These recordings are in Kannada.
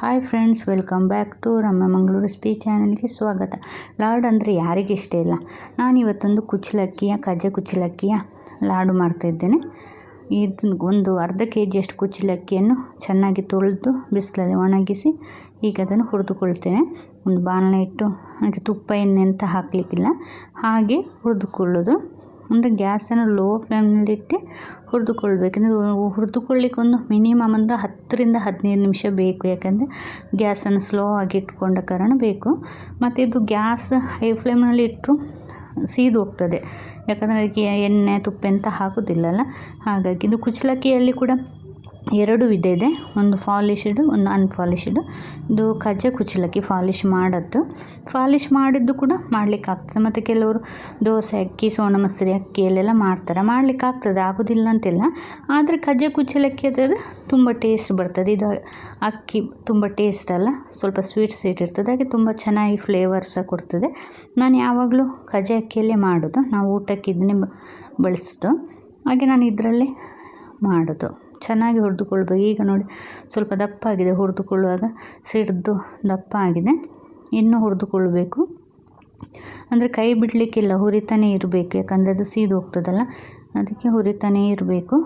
Hi friends welcome back to Ramya Mangaluru speech ಚಾನಲ್ಗೆ ಸ್ವಾಗತ. ಲಾಡ್ ಅಂದರೆ ಯಾರಿಗೆ ಇಷ್ಟ ಇಲ್ಲ? ನಾನು ಇವತ್ತೊಂದು ಕುಚ್ಚಲಕ್ಕಿಯ, ಕಜ್ಜೆ ಕುಚ್ಚಲಕ್ಕಿಯ ಲಾಡು ಮಾಡ್ತಾಯಿದ್ದೇನೆ ಇದು ಒಂದು ಅರ್ಧ ಕೆ ಜಿಯಷ್ಟು ಕುಚ್ಚಲಕ್ಕಿಯನ್ನು ಚೆನ್ನಾಗಿ ತೊಳೆದು ಬಿಸಿಲಲ್ಲಿ ಒಣಗಿಸಿ ಈಗ ಅದನ್ನು ಹುರಿದುಕೊಳ್ತೇನೆ. ಒಂದು ಬಾಣಲೆ ಇಟ್ಟು ಅದಕ್ಕೆ ತುಪ್ಪ ಎಣ್ಣೆ ಅಂತ ಹಾಕಲಿಕ್ಕಿಲ್ಲ. ಹಾಗೆ ಹುರಿದುಕೊಳ್ಳೋದು. ಅಂದರೆ ಗ್ಯಾಸನ್ನು ಲೋ ಫ್ಲೇಮ್ನಲ್ಲಿಟ್ಟು ಹುರಿದುಕೊಳ್ಬೇಕಂದ್ರೆ ಹುರಿದುಕೊಳ್ಳಿಕ್ಕೆ ಒಂದು ಮಿನಿಮಮ್ ಅಂದರೆ ಹತ್ತರಿಂದ ಹದಿನೈದು ನಿಮಿಷ ಬೇಕು. ಯಾಕಂದರೆ ಗ್ಯಾಸನ್ನು ಸ್ಲೋ ಆಗಿ ಇಟ್ಕೊಂಡ ಕಾರಣ ಬೇಕು. ಮತ್ತು ಇದು ಗ್ಯಾಸ್ ಹೈ ಫ್ಲೇಮ್ನಲ್ಲಿ ಇಟ್ಟರು ಸೀದು ಹೋಗ್ತದೆ. ಯಾಕಂದರೆ ಅದಕ್ಕೆ ಎಣ್ಣೆ, ತುಪ್ಪ ಎಂತ ಹಾಕೋದಿಲ್ಲಲ್ಲ ಹಾಗಾಗಿ ಇದು ಕುಚ್ಚಲಕ್ಕಿಯಲ್ಲಿ ಕೂಡ ಎರಡು ವಿಧ ಇದೆ ಒಂದು ಫಾಲಿಶ್ಡ್ ಒಂದು ಅನ್ಫಾಲಿಶ್ಡ್ ಇದು ಕಜ್ಜೆ ಕುಚ್ಚಲಕ್ಕಿ ಫಾಲಿಶ್ ಮಾಡದ್ದು ಫಾಲಿಶ್ ಮಾಡಿದ್ದು ಕೂಡ ಮಾಡ್ಲಿಕ್ಕೆ ಆಗ್ತದೆ. ಮತ್ತು ಕೆಲವರು ದೋಸೆ, ಅಕ್ಕಿ ಸೋನ ಮಸೂರಿ ಅಕ್ಕಿಯಲ್ಲೆಲ್ಲ ಮಾಡ್ತಾರೆ. ಮಾಡ್ಲಿಕ್ಕೆ ಆಗ್ತದೆ, ಆಗೋದಿಲ್ಲ ಅಂತಿಲ್ಲ. ಆದರೆ ಕಜ್ಜೆ ಕುಚ್ಚಲಕ್ಕಿ ಅದಾದರೆ ತುಂಬ ಟೇಸ್ಟ್ ಬರ್ತದೆ. ಇದು ಅಕ್ಕಿ ತುಂಬ ಟೇಸ್ಟ್ ಅಲ್ಲ, ಸ್ವಲ್ಪ ಸ್ವೀಟ್ ಸ್ವೀಟ್ ಇರ್ತದೆ. ಹಾಗೆ ತುಂಬ ಚೆನ್ನಾಗಿ ಫ್ಲೇವರ್ ಸಹ ಕೊಡ್ತದೆ. ನಾನು ಯಾವಾಗಲೂ ಕಜ್ಜೆ ಅಕ್ಕಿಯಲ್ಲೇ ಮಾಡೋದು. ನಾವು ಊಟಕ್ಕೆ ಇದನ್ನೇ ಬಳಸೋದು. ಹಾಗೆ ನಾನು ಇದರಲ್ಲೇ ಮಾಡೋದು. ಚೆನ್ನಾಗಿ ಹುರಿದುಕೊಳ್ಬೇಕು ಈಗ ನೋಡಿ, ಸ್ವಲ್ಪ ದಪ್ಪ ಆಗಿದೆ ಹುರಿದುಕೊಳ್ಳುವಾಗ ಸಿಡ್ದು ದಪ್ಪ ಆಗಿದೆ ಇನ್ನೂ ಹುರಿದುಕೊಳ್ಬೇಕು ಅಂದರೆ ಕೈ ಬಿಡಲಿಕ್ಕಿಲ್ಲ, ಹುರಿತಾನೇ ಇರಬೇಕು. ಯಾಕಂದರೆ ಅದು ಸೀದು ಹೋಗ್ತದಲ್ಲ, ಅದಕ್ಕೆ ಹುರಿತಾನೇ ಇರಬೇಕು.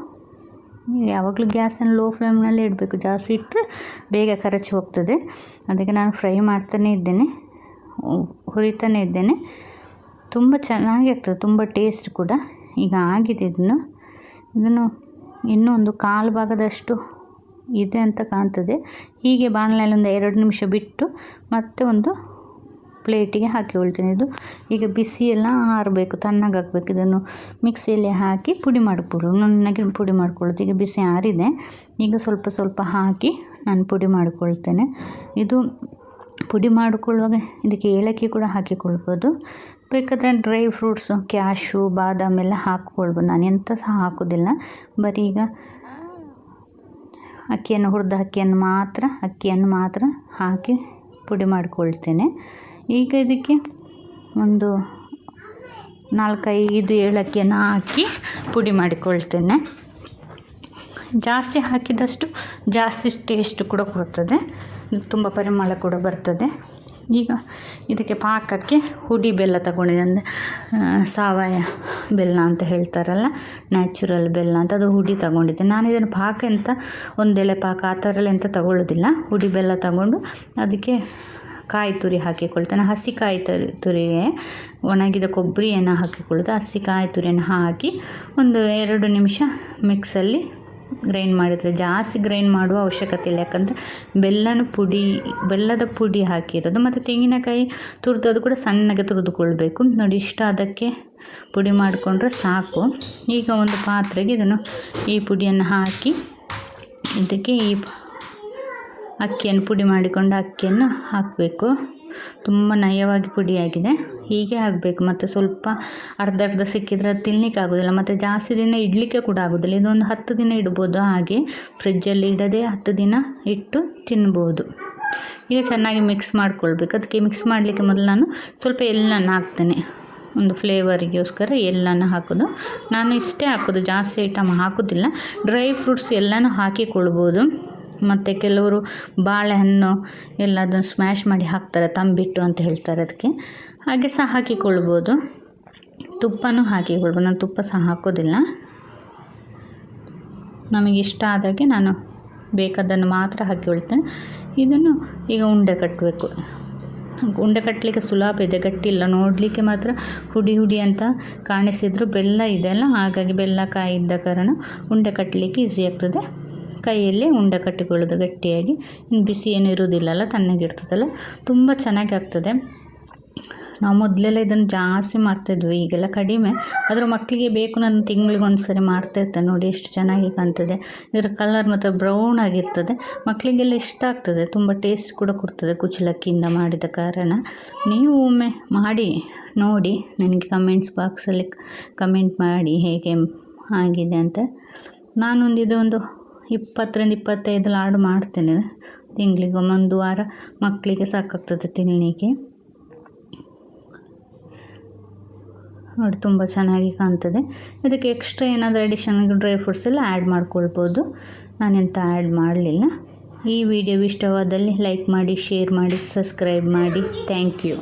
ಯಾವಾಗಲೂ ಗ್ಯಾಸನ್ನು ಲೋ ಫ್ಲೇಮ್ನಲ್ಲೇ ಇಡಬೇಕು. ಜಾಸ್ತಿ ಇಟ್ಟರೆ ಬೇಗ ಕರಚಿ ಹೋಗ್ತದೆ. ಅದಕ್ಕೆ ನಾನು ಫ್ರೈ ಮಾಡ್ತಾನೇ ಇದ್ದೇನೆ. ಹುರಿತಾನೇ ಇದ್ದೇನೆ. ತುಂಬ ಚೆನ್ನಾಗಿ ಆಗ್ತದೆ. ತುಂಬ ಟೇಸ್ಟ್ ಕೂಡ. ಈಗ ಆಗಿದೆ ಇದನ್ನು. ಇದನ್ನು ಇನ್ನೂ ಒಂದು ಕಾಲು ಭಾಗದಷ್ಟು ಇದೆ ಅಂತ ಕಾಣ್ತದೆ. ಹೀಗೆ ಬಾಣಲೆಯಲ್ಲಿ ಒಂದು ಎರಡು ನಿಮಿಷ ಬಿಟ್ಟು ಮತ್ತೆ ಒಂದು ಪ್ಲೇಟಿಗೆ ಹಾಕಿಕೊಳ್ತೀನಿ ಇದು ಈಗ ಬಿಸಿ ಎಲ್ಲ ಆರಬೇಕು ತಣ್ಣಗಾಗಬೇಕು ಇದನ್ನು ಮಿಕ್ಸಿಯಲ್ಲಿ ಹಾಕಿ ಪುಡಿ ಮಾಡಿಕೊಳ್ಳು ನುಣ್ಣಗೆ ಪುಡಿ ಮಾಡ್ಕೊಳ್ಳೋದು. ಈಗ ಬಿಸಿ ಆರಿದೆ. ಈಗ ಸ್ವಲ್ಪ ಸ್ವಲ್ಪ ಹಾಕಿ ನಾನು ಪುಡಿ ಮಾಡಿಕೊಳ್ತೇನೆ. ಇದು ಪುಡಿ ಮಾಡಿಕೊಳ್ಳುವಾಗ ಇದಕ್ಕೆ ಏಲಕ್ಕಿ ಕೂಡ ಹಾಕಿಕೊಳ್ಬೋದು. ಬೇಕಾದರೆ ಡ್ರೈ ಫ್ರೂಟ್ಸು ಕ್ಯಾಶು ಬಾದಾಮ್ ಎಲ್ಲ ಹಾಕ್ಕೊಳ್ಬೋದು. ನಾನು ಎಂಥ ಸಹ ಹಾಕೋದಿಲ್ಲ. ಬರೀ ಈಗ ಅಕ್ಕಿಯನ್ನು ಹುರಿದ ಅಕ್ಕಿಯನ್ನು ಮಾತ್ರ ಅಕ್ಕಿಯನ್ನು ಮಾತ್ರ ಹಾಕಿ ಪುಡಿ ಮಾಡಿಕೊಳ್ತೇನೆ. ಈಗ ಇದಕ್ಕೆ ಒಂದು ನಾಲ್ಕೈದು ಏಲಕ್ಕಿಯನ್ನು ಹಾಕಿ ಪುಡಿ ಮಾಡಿಕೊಳ್ತೇನೆ. ಜಾಸ್ತಿ ಹಾಕಿದಷ್ಟು ಜಾಸ್ತಿ ಟೇಸ್ಟ್ ಕೂಡ ಕೊಡ್ತದೆ. ತುಂಬ ಪರಿಮಳ ಕೂಡ ಬರ್ತದೆ. ಈಗ ಇದಕ್ಕೆ ಪಾಕಕ್ಕೆ ಹುಡಿ ಬೆಲ್ಲ ತಗೊಂಡಿದ್ದೆ. ಅಂದರೆ ಸಾವಯ ಬೆಲ್ಲ ಅಂತ ಹೇಳ್ತಾರಲ್ಲ ನ್ಯಾಚುರಲ್ ಬೆಲ್ಲ ಅಂತ, ಅದು ಹುಡಿ ತಗೊಂಡಿದ್ದೆ. ನಾನು ಇದನ್ನು ಪಾಕ ಅಂತ ಒಂದೆಳೆ ಪಾಕ ಆ ಥರ ಎಂತ ತಗೊಳ್ಳೋದಿಲ್ಲ. ಹುಡಿ ಬೆಲ್ಲ ತಗೊಂಡು ಅದಕ್ಕೆ ಕಾಯಿ ತುರಿ ಹಾಕಿಕೊಳ್ತೇನೆ. ಹಸಿ ಕಾಯಿ ತುರಿ, ತುರಿಗೆ, ಒಣಗಿದ ಕೊಬ್ಬರಿಯನ್ನು ಹಾಕಿಕೊಳ್ಳೋದು. ಹಸಿ ಕಾಯಿ ತುರಿಯನ್ನು ಹಾಕಿ ಒಂದು ಎರಡು ನಿಮಿಷ ಮಿಕ್ಸಲ್ಲಿ ಗ್ರೈಂಡ್ ಮಾಡಿದರೆ ಜಾಸ್ತಿ ಗ್ರೈಂಡ್ ಮಾಡುವ ಅವಶ್ಯಕತೆ ಇಲ್ಲ. ಯಾಕಂದರೆ ಬೆಲ್ಲನ ಪುಡಿ, ಬೆಲ್ಲದ ಪುಡಿ ಹಾಕಿರೋದು ಮತ್ತು ತೆಂಗಿನಕಾಯಿ ತುರಿದೋದು ಕೂಡ ಸಣ್ಣಗೆ ತುರಿದುಕೊಳ್ಬೇಕು. ನೋಡಿ ಇಷ್ಟ ಅದಕ್ಕೆ ಪುಡಿ ಮಾಡಿಕೊಂಡ್ರೆ ಸಾಕು. ಈಗ ಒಂದು ಪಾತ್ರೆಗೆ ಇದನ್ನು ಈ ಪುಡಿಯನ್ನು ಹಾಕಿ ಇದಕ್ಕೆ ಈ ಅಕ್ಕಿಯನ್ನು ಪುಡಿ ಮಾಡಿಕೊಂಡು ಅಕ್ಕಿಯನ್ನು ಹಾಕಬೇಕು. ತುಂಬ ನಯವಾಗಿ ಪುಡಿಯಾಗಿದೆ. ಹೀಗೆ ಆಗಬೇಕು. ಮತ್ತು ಸ್ವಲ್ಪ ಅರ್ಧ ಅರ್ಧ ಸಿಕ್ಕಿದ್ರೆ ಅದು ತಿನ್ನಲಿಕ್ಕೆ ಆಗೋದಿಲ್ಲ. ಮತ್ತು ಜಾಸ್ತಿ ದಿನ ಇಡಲಿಕ್ಕೆ ಕೂಡ ಆಗೋದಿಲ್ಲ. ಇದೊಂದು ಹತ್ತು ದಿನ ಇಡ್ಬೋದು. ಹಾಗೆ ಫ್ರಿಜ್ಜಲ್ಲಿ ಇಡದೆ ಹತ್ತು ದಿನ ಇಟ್ಟು ತಿನ್ಬೋದು. ಈಗ ಚೆನ್ನಾಗಿ ಮಿಕ್ಸ್ ಮಾಡ್ಕೊಳ್ಬೇಕು. ಅದಕ್ಕೆ ಮಿಕ್ಸ್ ಮಾಡಲಿಕ್ಕೆ ಮೊದಲು ನಾನು ಸ್ವಲ್ಪ ಎಲ್ಲನ ಹಾಕ್ತೇನೆ. ಒಂದು ಫ್ಲೇವರಿಗೋಸ್ಕರ ಎಲ್ಲನೂ ಹಾಕೋದು. ನಾನು ಇಷ್ಟೇ ಹಾಕೋದು. ಜಾಸ್ತಿ ಐಟಮ್ ಹಾಕೋದಿಲ್ಲ. ಡ್ರೈ ಫ್ರೂಟ್ಸ್ ಎಲ್ಲನೂ ಹಾಕಿಕೊಳ್ಬೋದು. ಮತ್ತು ಕೆಲವರು ಬಾಳೆಹಣ್ಣು ಎಲ್ಲದನ್ನು ಸ್ಮ್ಯಾಶ್ ಮಾಡಿ ಹಾಕ್ತಾರೆ, ತಂಬಿಟ್ಟು ಅಂತ ಹೇಳ್ತಾರೆ ಅದಕ್ಕೆ. ಹಾಗೆ ಸಹ ಹಾಕಿಕೊಳ್ಬೋದು. ತುಪ್ಪನೂ ಹಾಕಿಕೊಳ್ಬೋದು. ನಾನು ತುಪ್ಪ ಸಹ ಹಾಕೋದಿಲ್ಲ. ನಮಗೆ ಇಷ್ಟ ಆದಾಗೆ ನಾನು ಬೇಕಾದನ್ನು ಮಾತ್ರ ಹಾಕಿಕೊಳ್ತೇನೆ ಇದನ್ನು ಈಗ ಉಂಡೆ ಕಟ್ಟಬೇಕು ಉಂಡೆ ಕಟ್ಟಲಿಕ್ಕೆ ಸುಲಭ ಇದೆ ಗಟ್ಟಿಲ್ಲ ನೋಡಲಿಕ್ಕೆ ಮಾತ್ರ ಹುಡಿ ಹುಡಿ ಅಂತ ಕಾಣಿಸಿದ್ರು ಬೆಲ್ಲ ಇದೆಯಲ್ಲ ಹಾಗಾಗಿ ಬೆಲ್ಲ ಕಾಯಿ ಇದ್ದ ಕಾರಣ ಉಂಡೆ ಕಟ್ಟಲಿಕ್ಕೆ ಈಸಿ ಆಗ್ತದೆ. ಕೈಯಲ್ಲಿ ಉಂಡೆ ಕಟ್ಟಿಕೊಳ್ಳೋದು ಗಟ್ಟಿಯಾಗಿ. ಇನ್ನು ಬಿಸಿ ಏನು ಇರೋದಿಲ್ಲಲ್ಲ ತಣ್ಣಗಿರ್ತದಲ್ಲ ತುಂಬ ಚೆನ್ನಾಗಿ ಆಗ್ತದೆ. ನಾವು ಮೊದಲೆಲ್ಲ ಇದನ್ನು ಜಾಸ್ತಿ ಮಾಡ್ತಾಯಿದ್ವಿ ಈಗೆಲ್ಲ ಕಡಿಮೆ. ಆದರೂ ಮಕ್ಕಳಿಗೆ ಬೇಕು, ನಾನು ತಿಂಗಳಿಗೆ ಒಂದು ಸರಿ ಮಾಡ್ತಾಯಿರ್ತೇನೆ ನೋಡಿ ಎಷ್ಟು ಚೆನ್ನಾಗಿ ಕಾಣ್ತದೆ. ಇದರ ಕಲರ್ ಮತ್ತು ಬ್ರೌನ್ ಆಗಿರ್ತದೆ. ಮಕ್ಕಳಿಗೆಲ್ಲ ಇಷ್ಟ ಆಗ್ತದೆ. ತುಂಬ ಟೇಸ್ಟ್ ಕೂಡ ಕೊಡ್ತದೆ ಕುಚಲಕ್ಕಿಯಿಂದ ಮಾಡಿದ ಕಾರಣ. ನೀವು ಒಮ್ಮೆ ಮಾಡಿ, ನೋಡಿ. ನನಗೆ ಕಮೆಂಟ್ಸ್ ಬಾಕ್ಸಲ್ಲಿ ಕಮೆಂಟ್ ಮಾಡಿ ಹೇಗೆ ಆಗಿದೆ ಅಂತ. ನಾನೊಂದು ಇದೊಂದು ಇಪ್ಪತ್ತರಿಂದ ಇಪ್ಪತ್ತೈದು ಲಾಡು ಮಾಡ್ತೇನೆ. ತಿಂಗಳಿಗೆ ಒಂದೊಂದು ವಾರ ಮಕ್ಕಳಿಗೆ ಸಾಕಾಗ್ತದೆ ತಿನ್ನಲಿಕ್ಕೆ ನೋಡಿ, ತುಂಬ ಚೆನ್ನಾಗಿ ಕಾಣ್ತದೆ. ಇದಕ್ಕೆ ಎಕ್ಸ್ಟ್ರಾ ಏನಾದರೂ ಅಡಿಷನಲ್ ಡ್ರೈ ಫ್ರೂಟ್ಸ್ ಎಲ್ಲ ಆ್ಯಡ್ ಮಾಡ್ಕೊಳ್ಬೋದು. ನಾನೆಂತ ಆ್ಯಡ್ ಮಾಡಲಿಲ್ಲ. ಈ ವಿಡಿಯೋ ಇಷ್ಟವಾದಲ್ಲಿ ಲೈಕ್ ಮಾಡಿ ಶೇರ್ ಮಾಡಿ ಸಬ್ಸ್ಕ್ರೈಬ್ ಮಾಡಿ. Thank you